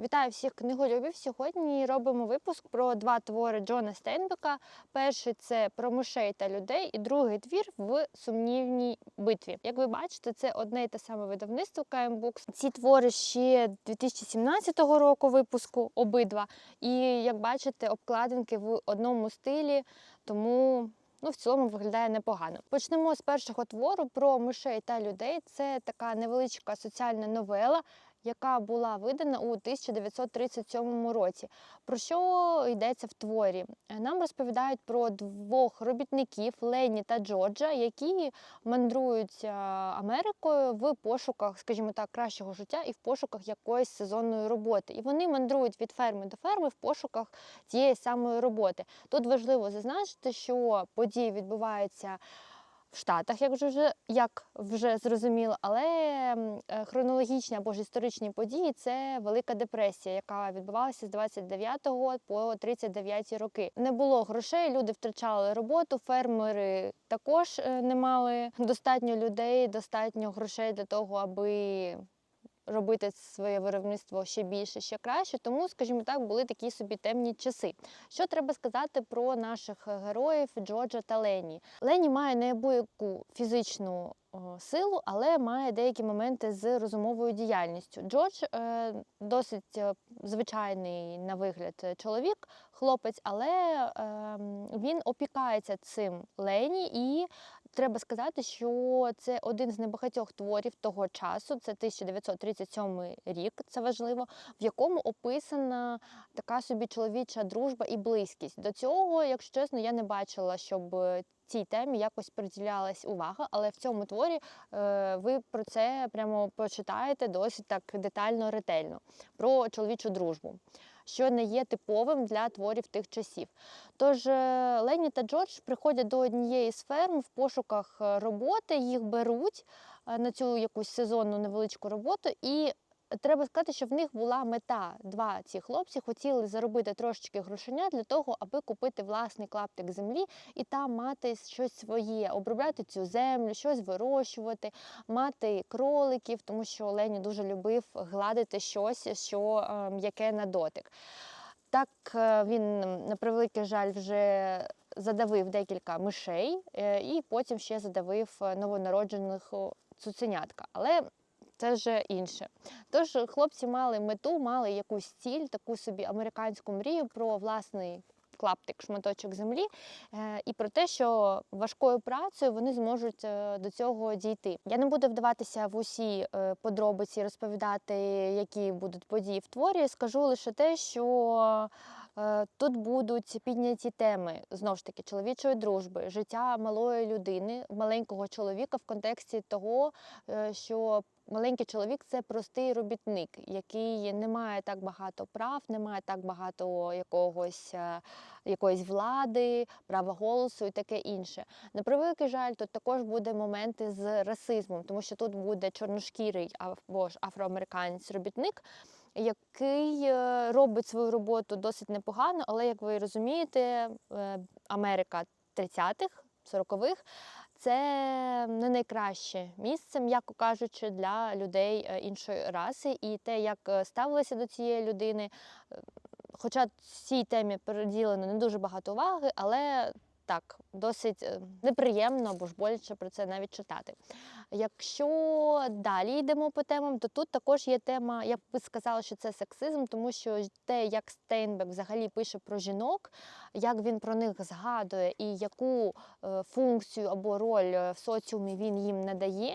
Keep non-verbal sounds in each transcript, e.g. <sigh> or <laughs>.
Вітаю всіх книголюбів. Сьогодні робимо випуск про два твори Джона Стейнбека. Перший це про мишей та людей, і другий твір в сумнівній битві. Як ви бачите, це одне й те саме видавництво KM Books. Ці твори ще 2017 року випуску обидва. І як бачите, обкладинки в одному стилі, тому. Ну, в цілому виглядає непогано. Почнемо з першого твору про мишей та людей. Це така невеличка соціальна новела, яка була видана у 1937 році. Про що йдеться в творі? Нам розповідають про двох робітників Лені та Джорджа, які мандрують е, Америкою в пошуках, скажімо так, кращого життя і в пошуках якоїсь сезонної роботи. І вони мандрують від ферми до ферми в пошуках тієї самої роботи. Тут важливо зазначити, що події відбуваються в Штатах, як вже як вже зрозуміло, але е, хронологічні або ж історичні події це Велика депресія, яка відбувалася з 29 по 39 роки. Не було грошей, люди втрачали роботу, фермери також е, не мали достатньо людей, достатньо грошей для того, аби робити своє виробництво ще більше, ще краще. Тому, скажімо так, були такі собі темні часи. Що треба сказати про наших героїв Джорджа та Лені? Лені має неабияку фізичну силу, але має деякі моменти з розумовою діяльністю. Джордж е, досить е, звичайний на вигляд е, чоловік, хлопець, але е, він опікається цим Лені і. Треба сказати, що це один з небагатьох творів того часу, це 1937 рік, це важливо, в якому описана така собі чоловіча дружба і близькість. До цього, якщо чесно, я не бачила, щоб цій темі якось приділялась увага, але в цьому творі е, ви про це прямо почитаєте досить так детально, ретельно про чоловічу дружбу. Що не є типовим для творів тих часів. Тож е, Лені та Джордж приходять до однієї з ферм в пошуках е, роботи, їх беруть е, на цю якусь сезонну невеличку роботу, і треба сказати, що в них була мета. Два ці хлопці хотіли заробити трошечки грошеня для того, аби купити власний клаптик землі і там мати щось своє, обробляти цю землю, щось вирощувати, мати кроликів, тому що Лені дуже любив гладити щось, що м'яке на дотик. Так е, він, на превеликий жаль, вже задавив декілька мишей е, і потім ще задавив е, новонароджених цуценятка. Але це вже інше. Тож хлопці мали мету, мали якусь ціль, таку собі американську мрію про власний клаптик, шматочок землі, е, і про те, що важкою працею вони зможуть е, до цього дійти. Я не буду вдаватися в усі е, подробиці, розповідати, які будуть події в творі. Скажу лише те, що е, тут будуть підняті теми знову ж таки чоловічої дружби, життя малої людини, маленького чоловіка в контексті того, е, що Маленький чоловік це простий робітник, який не має так багато прав, не має так багато якогось, е, якоїсь влади, права голосу і таке інше. На превеликий жаль, тут також буде моменти з расизмом, тому що тут буде чорношкірий або ж афроамериканець робітник. Який е, робить свою роботу досить непогано, але як ви розумієте, е, Америка 30-х, 40-х це не найкраще місце, м'яко кажучи, для людей е, іншої раси. І те, як ставилися до цієї людини, хоча цій темі приділено не дуже багато уваги, але так, досить неприємно або ж боляче про це навіть читати. Якщо далі йдемо по темам, то тут також є тема, я б сказала, що це сексизм, тому що те, як Стейнбек взагалі пише про жінок, як він про них згадує і яку е, функцію або роль е, в соціумі він їм надає,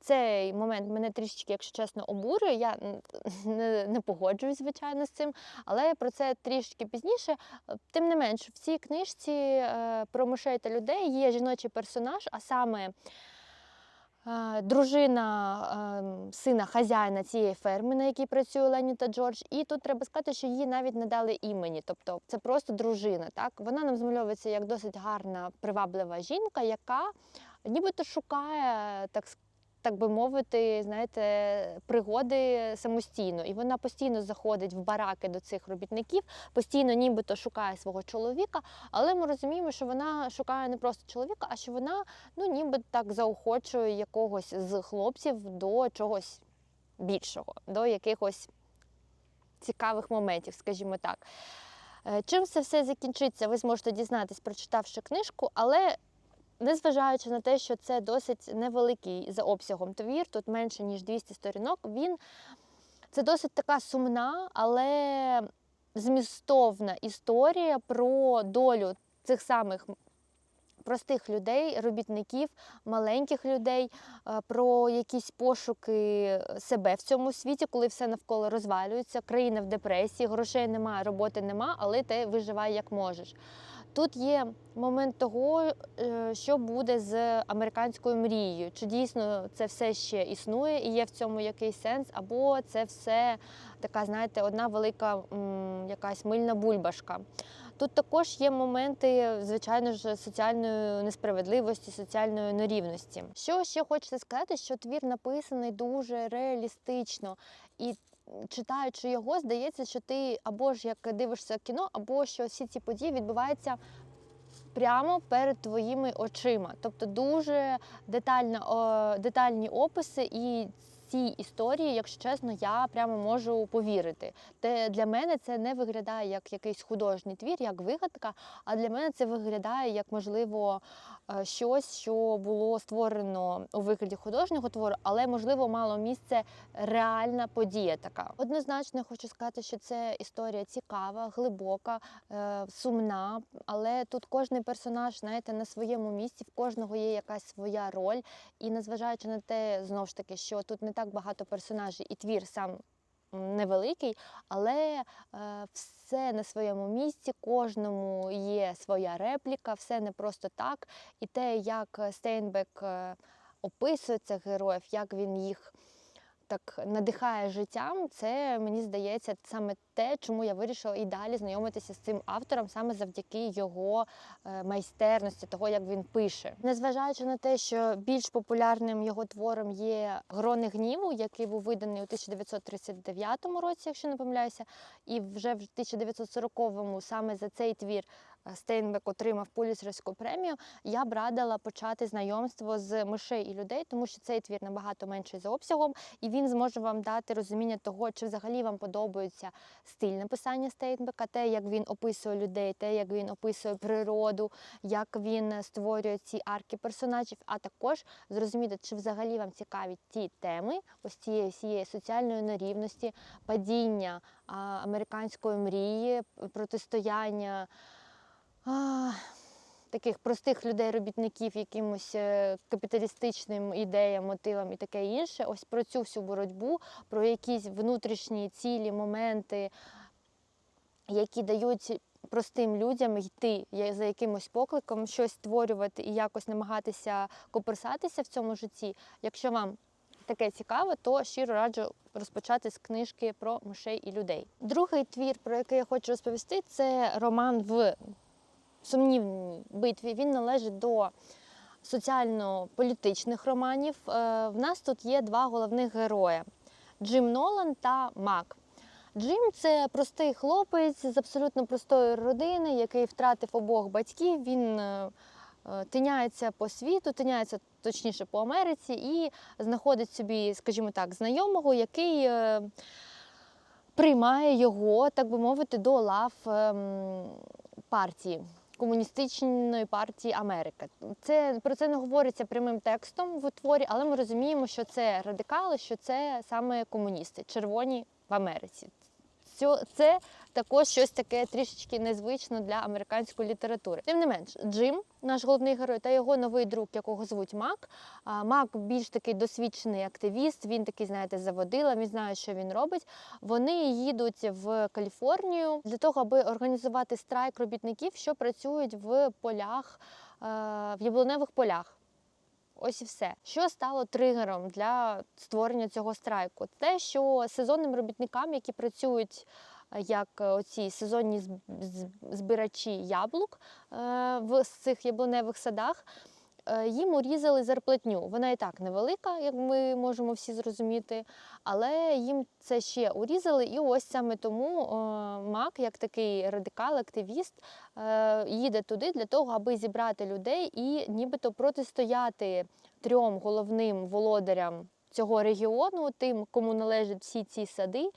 цей момент мене трішечки, якщо чесно, обурює. Я <laughs> не, не погоджуюсь, звичайно, з цим, але про це трішки пізніше. Тим не менш, в цій книжці е, про мишей та людей є жіночий персонаж, а саме дружина сина хазяїна цієї ферми, на якій працює Лені та Джордж. І тут треба сказати, що її навіть не дали імені. Тобто це просто дружина. Так? Вона нам змальовується як досить гарна, приваблива жінка, яка нібито шукає так так би мовити, знаєте, пригоди самостійно. І вона постійно заходить в бараки до цих робітників, постійно нібито шукає свого чоловіка, але ми розуміємо, що вона шукає не просто чоловіка, а що вона ну, ніби так заохочує якогось з хлопців до чогось більшого, до якихось цікавих моментів, скажімо так. Е, Чим це все закінчиться, ви зможете дізнатись, прочитавши книжку, але незважаючи на те, що це досить невеликий за обсягом твір, тут менше ніж 200 сторінок, він це досить така сумна, але змістовна історія про долю цих самих простих людей, робітників, маленьких людей, е, про якісь пошуки себе в цьому світі, коли все навколо розвалюється, країна в депресії, грошей немає, роботи нема, але ти виживай як можеш. Тут є момент того, е, що буде з американською мрією. Чи дійсно це все ще існує і є в цьому якийсь сенс, або це все така, знаєте, одна велика якась мильна бульбашка. Тут також є моменти, звичайно ж, соціальної несправедливості, соціальної нерівності. Що ще хочеться сказати, що твір написаний дуже реалістично і. Читаючи його, здається, що ти або ж як дивишся кіно, або що всі ці події відбуваються прямо перед твоїми очима. Тобто дуже детальна, о, детальні описи і цій історії, якщо чесно, я прямо можу повірити. Те для мене це не виглядає як якийсь художній твір, як вигадка, а для мене це виглядає як можливо е, щось, що було створено у вигляді художнього твору, але можливо мало місце реальна подія така. Однозначно хочу сказати, що це історія цікава, глибока, е, сумна, але тут кожний персонаж, знаєте, на своєму місці, в кожного є якась своя роль. І незважаючи на те, знову ж таки, що тут не так багато персонажів, і твір сам невеликий, але е, все на своєму місці, кожному є своя репліка, все не просто так. І те, як Стейнбек е, описує цих героїв, як він їх так надихає життям, це мені здається саме те, чому я вирішила і далі знайомитися з цим автором саме завдяки його е, майстерності, того як він пише. Незважаючи на те, що більш популярним його твором є Грони гніву, який був виданий у 1939 році, якщо не помиляюся, і вже в 1940-му саме за цей твір. Стейнбек отримав Пуліцерську премію, я б радила почати знайомство з мишей і людей, тому що цей твір набагато менший за обсягом, і він зможе вам дати розуміння того, чи взагалі вам подобається стиль написання Стейнбека, те, як він описує людей, те, як він описує природу, як він створює ці арки персонажів, а також зрозуміти, чи взагалі вам цікаві ті теми ось цієї всієї соціальної нерівності, падіння американської мрії, протистояння. А, Таких простих людей-робітників, якимось е, капіталістичним ідеям, мотивам і таке інше. Ось про цю всю боротьбу, про якісь внутрішні цілі, моменти, які дають простим людям йти за якимось покликом, щось створювати і якось намагатися коперсатися в цьому житті. Якщо вам таке цікаве, то щиро раджу розпочати з книжки про мишей і людей. Другий твір, про який я хочу розповісти, це роман в сумнівній битві. Він належить до соціально-політичних романів. Е, В нас тут є два головних героя: Джим Нолан та Мак. Джим це простий хлопець з абсолютно простої родини, який втратив обох батьків. Він е, е, тиняється по світу, тиняється точніше по Америці і знаходить собі, скажімо так, знайомого, який приймає його, так би мовити, до лав ем, партії. Комуністичної партії Америки. Це про це не говориться прямим текстом в творі, але ми розуміємо, що це радикали, що це саме комуністи, червоні в Америці. Це також щось таке трішечки незвично для американської літератури. Тим не менш, Джим, наш головний герой, та його новий друг, якого звуть Мак. Мак більш такий досвідчений активіст. Він такий, знаєте, заводила. Він знає, що він робить. Вони їдуть в Каліфорнію для того, аби організувати страйк робітників, що працюють в полях, е, в яблуневих полях. Ось і все. Що стало тригером для створення цього страйку? Те, що сезонним робітникам, які працюють як е, оці сезонні збирачі яблук е, в цих яблуневих садах, е, їм урізали зарплатню. Вона і так невелика, як ми можемо всі зрозуміти, але їм це ще урізали. І ось саме тому е, Мак, як такий радикал, активіст, е, їде туди для того, аби зібрати людей і нібито протистояти трьом головним володарям цього регіону, тим, кому належать всі ці сади.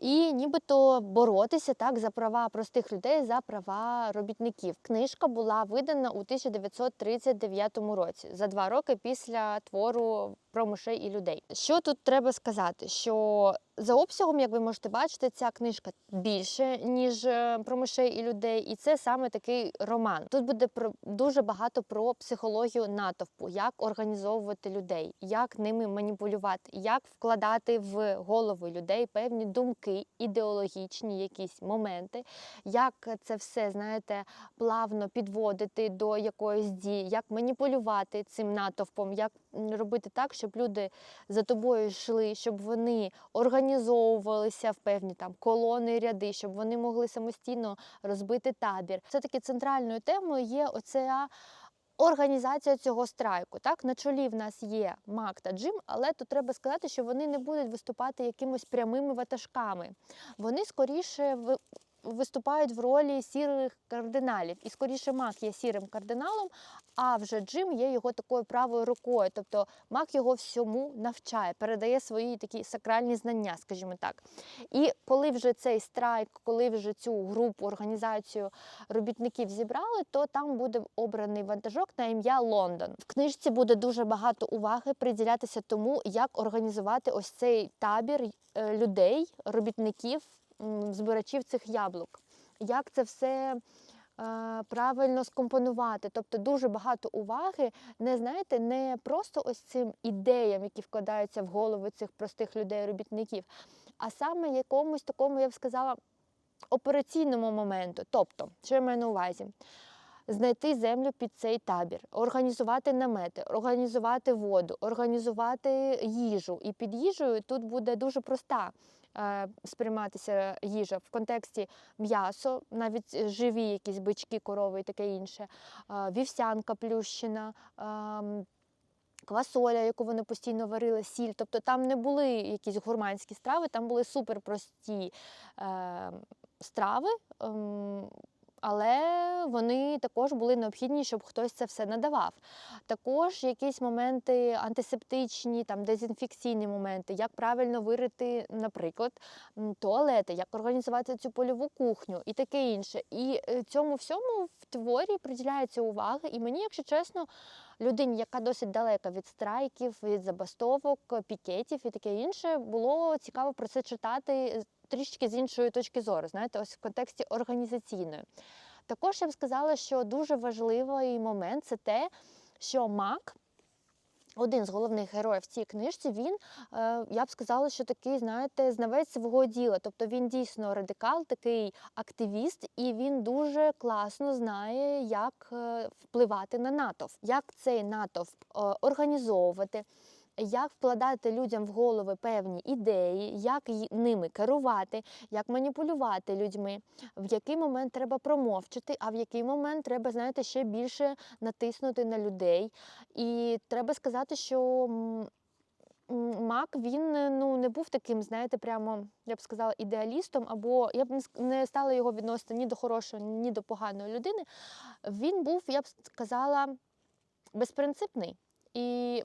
І нібито боротися так за права простих людей, за права робітників. Книжка була видана у 1939 році, за два роки після твору про мишей і людей. Що тут треба сказати? Що за обсягом, як ви можете бачити, ця книжка більше, ніж е, про мишей і людей, і це саме такий роман. Тут буде про дуже багато про психологію натовпу, як організовувати людей, як ними маніпулювати, як вкладати в голови людей певні думки, ідеологічні якісь моменти, як це все знаєте плавно підводити до якоїсь дії, як маніпулювати цим натовпом, як робити так, щоб люди за тобою йшли, щоб вони організовувалися в певні там колони, ряди, щоб вони могли самостійно розбити табір. Все-таки центральною темою є оця. Організація цього страйку. Так, на чолі в нас є Мак та Джим, але тут треба сказати, що вони не будуть виступати якимось прямими ватажками. Вони скоріше виступають в ролі сірих кардиналів. І скоріше Мак є сірим кардиналом, а вже Джим є його такою правою рукою. Тобто Мак його всьому навчає, передає свої такі сакральні знання, скажімо так. І коли вже цей страйк, коли вже цю групу, організацію робітників зібрали, то там буде обраний вантажок на ім'я Лондон. В книжці буде дуже багато уваги приділятися тому, як організувати ось цей табір е, людей, робітників, збирачів цих яблук. Як це все е, правильно скомпонувати. Тобто дуже багато уваги, не знаєте, не просто ось цим ідеям, які вкладаються в голови цих простих людей, робітників, а саме якомусь такому, я б сказала, операційному моменту. Тобто, що я маю на увазі? Знайти землю під цей табір, організувати намети, організувати воду, організувати їжу. І під їжею тут буде дуже проста сприйматися їжа в контексті м'ясо, навіть е, живі якісь бички, корови і таке інше, е, вівсянка плющена. ем, Квасоля, яку вони постійно варили, сіль. Тобто там не були якісь гурманські страви, там були суперпрості е, страви, ем, але вони також були необхідні, щоб хтось це все надавав. Також якісь моменти антисептичні, там дезінфекційні моменти, як правильно вирити, наприклад, туалети, як організувати цю польову кухню і таке інше. І е, цьому всьому в творі приділяється увага. І мені, якщо чесно, людині, яка досить далека від страйків, від забастовок, пікетів і таке інше, було цікаво про це читати трішки з іншої точки зору, знаєте, ось в контексті організаційної. Також я б сказала, що дуже важливий момент це те, що Мак. Один з головних героїв в цій книжці, він, е, я б сказала, що такий, знаєте, знавець свого діла. Тобто він дійсно радикал, такий активіст, і він дуже класно знає, як е, впливати на натовп, як цей натовп е, організовувати, як вкладати людям в голови певні ідеї, як ними керувати, як маніпулювати людьми, в який момент треба промовчати, а в який момент треба, знаєте, ще більше натиснути на людей. І треба сказати, що Мак він ну, не був таким, знаєте, прямо, я б сказала, ідеалістом, або я б не стала його відносити ні до хорошої, ні до поганої людини. Він був, я б сказала, безпринципний. І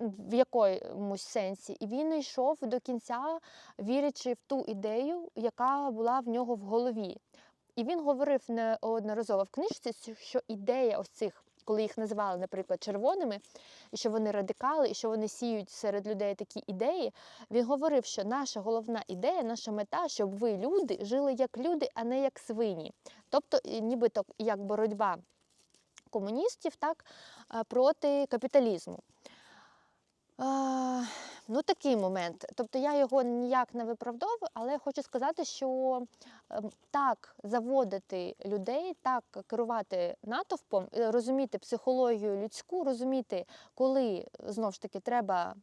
в якомусь сенсі, і він йшов до кінця, вірячи в ту ідею, яка була в нього в голові. І він говорив неодноразово в книжці, що- ідея ось цих, коли їх називали, наприклад, червоними, і що вони радикали, і що вони сіють серед людей такі ідеї. Він говорив, що наша головна ідея, наша мета, щоб ви, люди, жили як люди, а не як свині. Тобто, і нібито як боротьба комуністів так, е, проти капіталізму. А, ну, такий момент. Тобто я його ніяк не виправдовую, але хочу сказати, що ем, так заводити людей, так керувати натовпом, е, розуміти психологію людську, розуміти, коли знов ж таки треба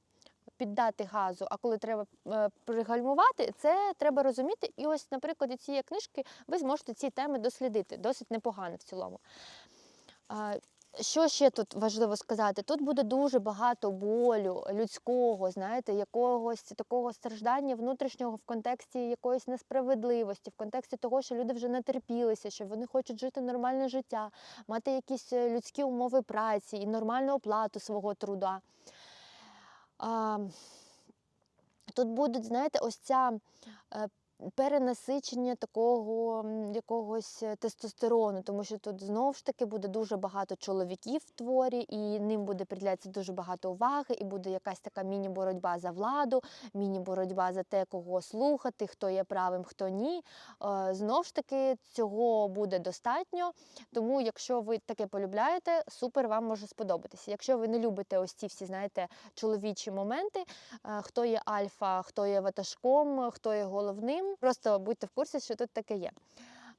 піддати газу, а коли треба е, пригальмувати, це треба розуміти. І ось, наприклад, цієї книжки ви зможете ці теми дослідити. Досить непогано в цілому. Що ще тут важливо сказати? Тут буде дуже багато болю людського, знаєте, якогось такого страждання внутрішнього в контексті якоїсь несправедливості, в контексті того, що люди вже натерпілися, що вони хочуть жити нормальне життя, мати якісь е, людські умови праці і нормальну оплату свого труда. А, Тут будуть, знаєте, ось ця е, перенасичення такого якогось е, тестостерону, тому що тут знову ж таки буде дуже багато чоловіків в творі, і ним буде приділятися дуже багато уваги, і буде якась така міні-боротьба за владу, міні-боротьба за те, кого слухати, хто є правим, хто ні. Е, Знову ж таки, цього буде достатньо. Тому, якщо ви таке полюбляєте, супер вам може сподобатися. Якщо ви не любите ось ці всі, знаєте, чоловічі моменти, е, хто є альфа, хто є ватажком, хто є головним. Просто будьте в курсі, що тут таке є.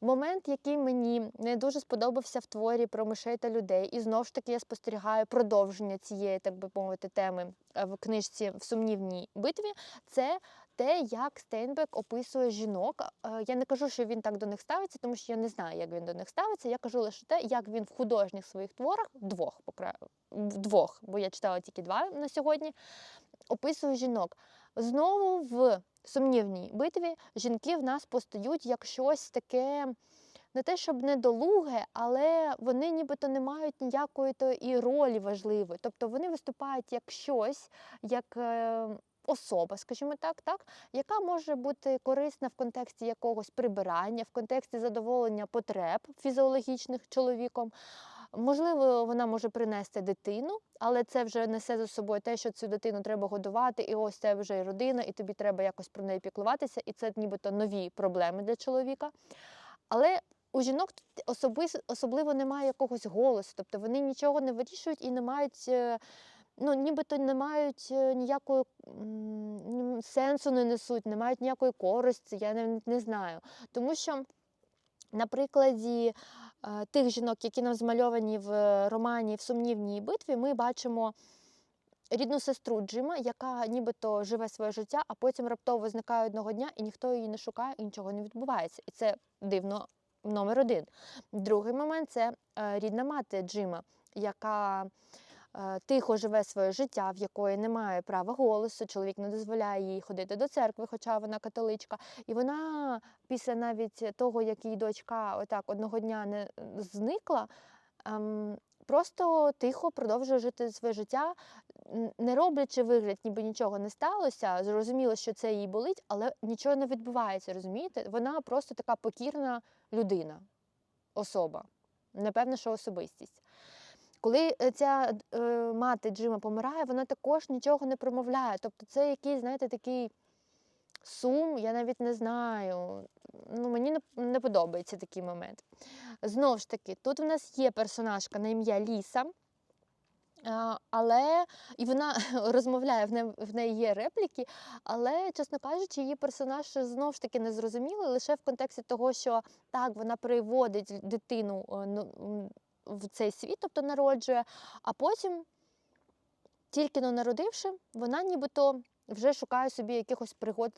Момент, який мені не дуже сподобався в творі про мишей та людей, і знову ж таки я спостерігаю продовження цієї, так би мовити, теми е, в книжці в сумнівній битві, це те, як Стейнбек описує жінок. Е, Я не кажу, що він так до них ставиться, тому що я не знаю, як він до них ставиться. Я кажу лише те, як він в художніх своїх творах, двох, покра- двох, бо я читала тільки два на сьогодні, описує жінок. Знову в сумнівній битві жінки в нас постають як щось таке. Не те, щоб недолуге, але вони нібито не мають ніякої то і ролі важливої. Тобто вони виступають як щось, як е, особа, скажімо так, так, яка може бути корисна в контексті якогось прибирання, в контексті задоволення потреб фізіологічних чоловіком. Можливо, вона може принести дитину, але це вже несе за собою те, що цю дитину треба годувати, і ось це вже і родина, і тобі треба якось про неї піклуватися, і це нібито нові проблеми для чоловіка. Але у жінок особливо немає якогось голосу, тобто вони нічого не вирішують і не мають. е, Ну, нібито не мають е, м, сенсу не несуть, не мають ніякої користі, я навіть не знаю. Тому що на прикладі е, тих жінок, які нам змальовані в романі в сумнівній битві, ми бачимо рідну сестру Джима, яка нібито живе своє життя, а потім раптово зникає одного дня, і ніхто її не шукає, і нічого не відбувається. І це дивно номер один. Другий момент це е, рідна мати Джима, яка е, тихо живе своє життя, в якої немає права голосу, чоловік не дозволяє їй ходити до церкви, хоча вона католичка. І вона після навіть того, як її дочка отак одного дня не зникла, ем, просто тихо продовжує жити своє життя, не роблячи вигляд, ніби нічого не сталося. Зрозуміло, що це їй болить, але нічого не відбувається, розумієте? Вона просто така покірна людина, особа. Напевно, що особистість. Коли е, ця е, мати Джима помирає, вона також нічого не промовляє. Тобто це якийсь, знаєте, такий сум, я навіть не знаю. Ну, мені не, подобається такий момент. Знову ж таки, тут в нас є персонажка на ім'я Ліса. Але і вона <laughs> розмовляє, в неї, в неї є репліки, але, чесно кажучи, її персонаж знову ж таки не зрозумілий лише в контексті того, що так, вона приводить дитину е, ну, в цей світ, тобто народжує, а потім, тільки но народивши, вона нібито вже шукає собі якихось пригод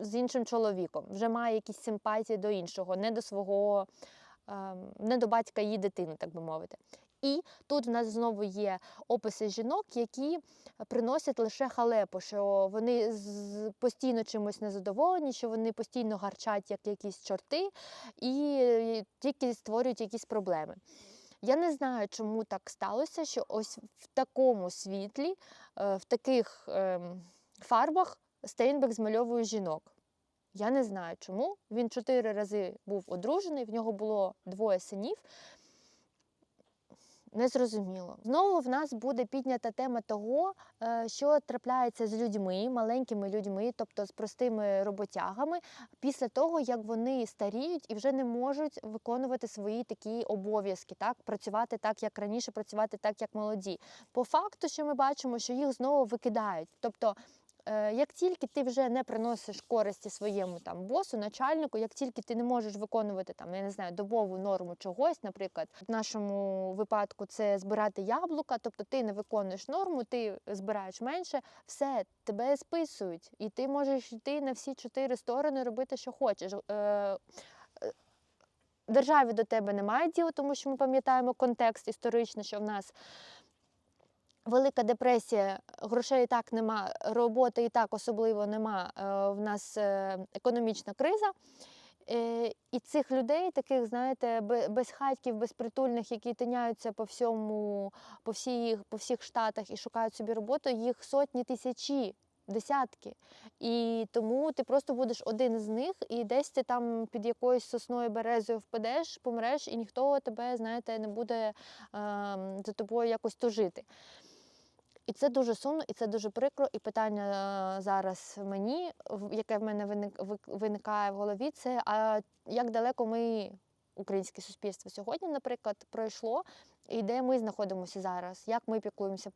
з іншим чоловіком, вже має якісь симпатії до іншого, не до свого, ем, не до батька її дитини, так би мовити. І тут в нас знову є описи жінок, які приносять лише халепу, що вони постійно чимось незадоволені, що вони постійно гарчать як якісь чорти і тільки створюють якісь проблеми. Я не знаю, чому так сталося, що ось в такому світлі, е, в таких ем, фарбах Стейнбек змальовує жінок. Я не знаю чому. Він чотири рази був одружений, в нього було двоє синів. Незрозуміло. Знову в нас буде піднята тема того, е, що трапляється з людьми, маленькими людьми, тобто з простими роботягами, після того, як вони старіють і вже не можуть виконувати свої такі обов'язки, так працювати так, як раніше, працювати так, як молоді. По факту, що ми бачимо, що їх знову викидають. Тобто як тільки ти вже не приносиш користі своєму там босу, начальнику, як тільки ти не можеш виконувати там, я не знаю, добову норму чогось, наприклад, в нашому випадку це збирати яблука, тобто ти не виконуєш норму, ти збираєш менше, все, тебе списують, і ти можеш йти на всі чотири сторони, робити, що хочеш. Е, е, Державі до тебе немає діла, тому що ми пам'ятаємо контекст історичний, що в нас Велика депресія, грошей і так нема, роботи і так особливо нема. е, В нас е, економічна криза. Е, І цих людей, таких, знаєте, безхатьків, безпритульних, які тиняються по всьому, по всіх, по всіх штатах і шукають собі роботу, їх сотні тисячі. десятки. І тому ти просто будеш один з них, і десь ти там під якоюсь сосною березою впадеш, помреш, і ніхто тебе, знаєте, не буде е, за тобою якось тужити. І це дуже сумно, і це дуже прикро. І питання е, зараз мені, яке в мене виник- виникає в голові, це а як далеко ми, українське суспільство, сьогодні, наприклад, пройшло, і де ми знаходимося зараз, як ми піклуємося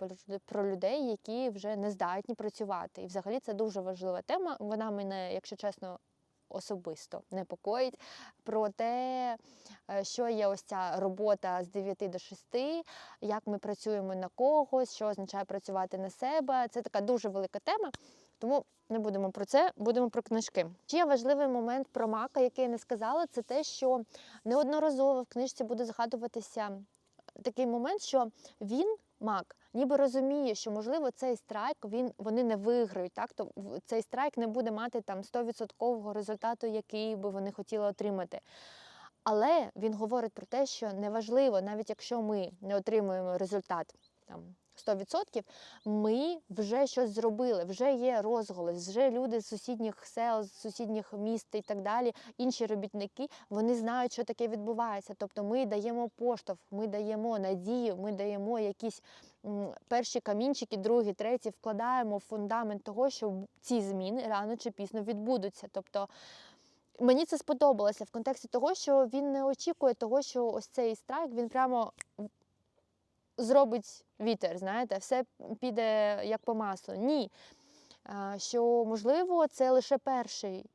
про людей, які вже не здатні працювати. І взагалі це дуже важлива тема. Вона мене, якщо чесно, особисто непокоїть про те, е, що є ось ця робота з 9 до 6, як ми працюємо на когось, що означає працювати на себе. Це така дуже велика тема. Тому не будемо про це, будемо про книжки. Ще важливий момент про мака, який я не сказала, це те, що неодноразово в книжці буде згадуватися такий момент, що він, мак, ніби розуміє, що можливо цей страйк він вони не виграють. Так, то цей страйк не буде мати там 100% результату, який би вони хотіли отримати. Але він говорить про те, що неважливо, навіть якщо ми не отримуємо результат там 100%, ми вже щось зробили, вже є розголос, вже люди з сусідніх сел, з сусідніх міст і так далі, інші робітники, вони знають, що таке відбувається. Тобто ми даємо поштовх, ми даємо надію, ми даємо якісь перші камінчики, другі, треті, вкладаємо в фундамент того, що ці зміни рано чи пізно відбудуться. Тобто Мені це сподобалося в контексті того, що він не очікує того, що ось цей страйк він прямо зробить вітер, знаєте, все піде як по маслу. Ні. Що можливо, це лише перший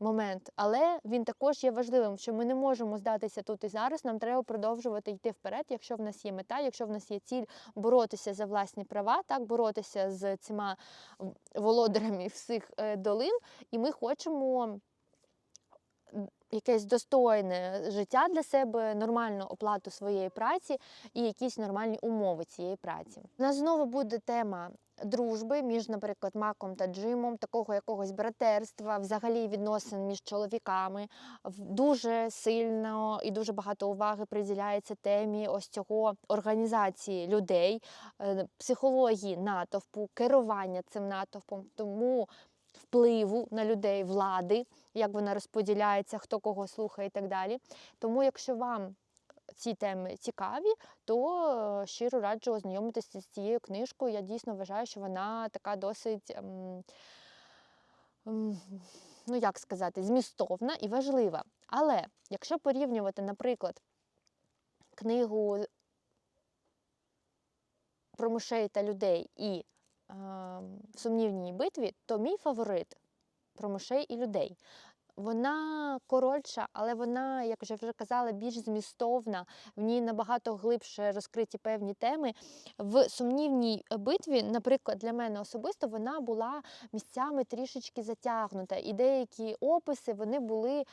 момент, але він також є важливим, що ми не можемо здатися тут і зараз. Нам треба продовжувати йти вперед, якщо в нас є мета, якщо в нас є ціль боротися за власні права, так боротися з цими володарями всіх е, долин, і ми хочемо якесь достойне життя для себе, нормальну оплату своєї праці і якісь нормальні умови цієї праці. У нас знову буде тема дружби між, наприклад, Маком та Джимом, такого якогось братерства, взагалі відносин між чоловіками. Дуже сильно і дуже багато уваги приділяється темі ось цього організації людей, е, психології натовпу, керування цим натовпом. Тому впливу на людей влади, як вона розподіляється, хто кого слухає і так далі. Тому, якщо вам ці теми цікаві, то е, щиро раджу ознайомитися з цією книжкою. Я дійсно вважаю, що вона така досить. ем, ем, Ну, як сказати, змістовна і важлива. Але якщо порівнювати, наприклад, книгу про мишей та людей і сумнівній битві, то мій фаворит про мишей і людей. Вона коротша, але вона, як вже вже казала, більш змістовна. В ній набагато глибше розкриті певні теми. В сумнівній битві, наприклад, для мене особисто вона була місцями трішечки затягнута, і деякі описи вони були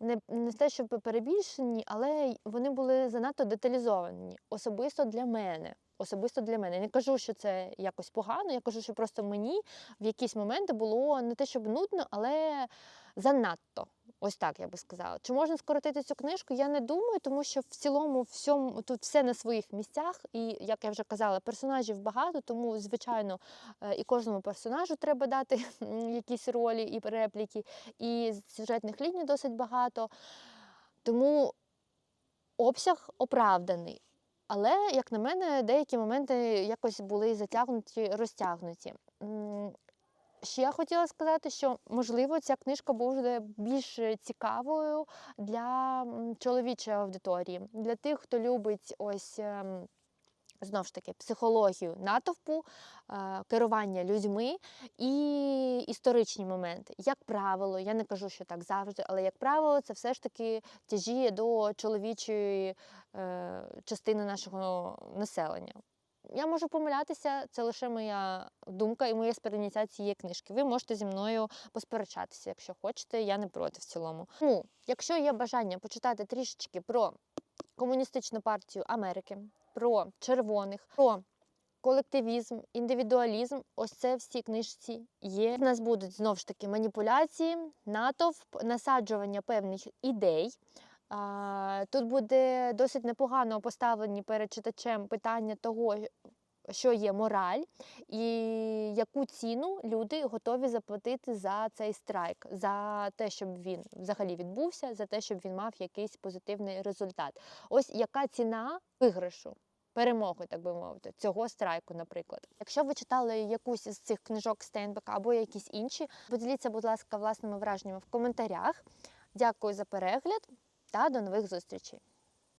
не, не те, щоб перебільшені, але вони були занадто деталізовані. Особисто для мене. Особисто для мене. Я не кажу, що це якось погано. Я кажу, що просто мені в якісь моменти було не те, щоб нудно, але занадто. Ось так я би сказала. Чи можна скоротити цю книжку? Я не думаю, тому що в цілому всьому тут все на своїх місцях, і як я вже казала, персонажів багато, тому звичайно е, і кожному персонажу треба дати якісь ролі і репліки, і сюжетних ліній досить багато. Тому обсяг оправданий. Але, як на мене, деякі моменти якось були затягнуті, розтягнуті. Ще я хотіла сказати, що можливо ця книжка буде більш цікавою для чоловічої аудиторії, для тих, хто любить ось. Знову ж таки, психологію натовпу, е, керування людьми і історичні моменти. Як правило, я не кажу, що так завжди, але як правило, це все ж таки тяжіє до чоловічої е, частини нашого населення. Я можу помилятися, це лише моя думка і моє сприйняття цієї книжки. Ви можете зі мною посперечатися, якщо хочете, я не проти в цілому. Тому, якщо є бажання почитати трішечки про комуністичну партію Америки, про червоних, про колективізм, індивідуалізм, ось це всі книжці є. У нас будуть знову ж таки маніпуляції, натовп, насаджування певних ідей. Тут буде досить непогано поставлені перед читачем питання того, що є мораль, і яку ціну люди готові заплатити за цей страйк, за те, щоб він взагалі відбувся, за те, щоб він мав якийсь позитивний результат. Ось яка ціна виграшу. Перемоги, так би мовити, цього страйку, наприклад. Якщо ви читали якусь із цих книжок Стейнбека або якісь інші, поділіться, будь ласка, власними враженнями в коментарях. Дякую за перегляд та до нових зустрічей!